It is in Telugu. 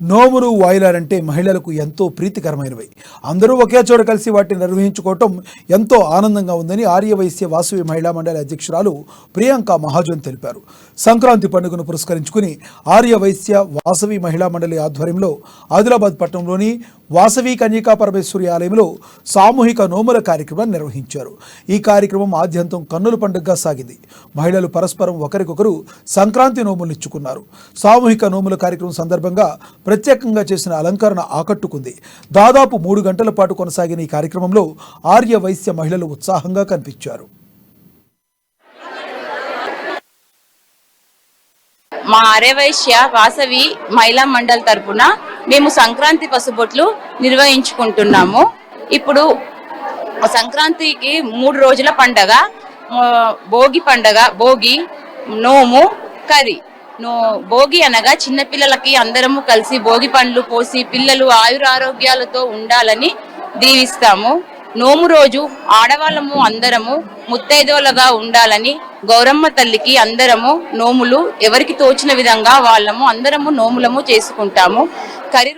నోములు వాయిలాలంటే మహిళలకు ఎంతో ప్రీతికరమైనవి. అందరూ ఒకే చోట కలిసి వాటిని నిర్వహించుకోవటం ఎంతో ఆనందంగా ఉందని ఆర్యవైశ్య వాసవి మహిళా మండలి అధ్యక్షురాలు ప్రియాంక మహాజన్ తెలిపారు. సంక్రాంతి పండుగను పురస్కరించుకుని ఆర్యవైశ్య వాసవి మహిళా మండలి ఆధ్వర్యంలో ఆదిలాబాద్ పట్టణంలోని వాసవి కన్యకా పరమేశ్వరి ఆలయంలో సామూహిక నోముల కార్యక్రమం నిర్వహించారు. ఈ కార్యక్రమం ఆద్యంతం కన్నుల పండుగగా సాగింది. మహిళలు పరస్పరం ఒకరికొకరు సంక్రాంతి నోములు ఇచ్చుకున్నారు. సామూహిక నోముల కార్యక్రమం సందర్భంగా ప్రత్యేకంగా చేసిన అలంకరణ ఆకట్టుకుంది. దాదాపు మూడు గంటల పాటు కొనసాగిన ఈ కార్యక్రమంలో ఆర్య వైశ్య మహిళలు ఉత్సాహంగా కనిపించారు. మా ఆర్యవైశ్య వాసవి మహిళా మండల్ తరపున మేము సంక్రాంతి పసుబొట్లు నిర్వహించుకుంటున్నాము. ఇప్పుడు సంక్రాంతికి మూడు రోజుల పండగ భోగి పండగ భోగి నోము కరి భోగి అనగా చిన్నపిల్లలకి అందరము కలిసి భోగి పండ్లు పోసి పిల్లలు ఆయురారోగ్యాలతో ఉండాలని దీవిస్తాము. నోము రోజు ఆడవాళ్ళము అందరము ముత్తైదోలుగా ఉండాలని గౌరమ్మ తల్లికి అందరము నోములు ఎవరికి తోచిన విధంగా వాళ్ళము అందరము నోములము చేసుకుంటాము. కరి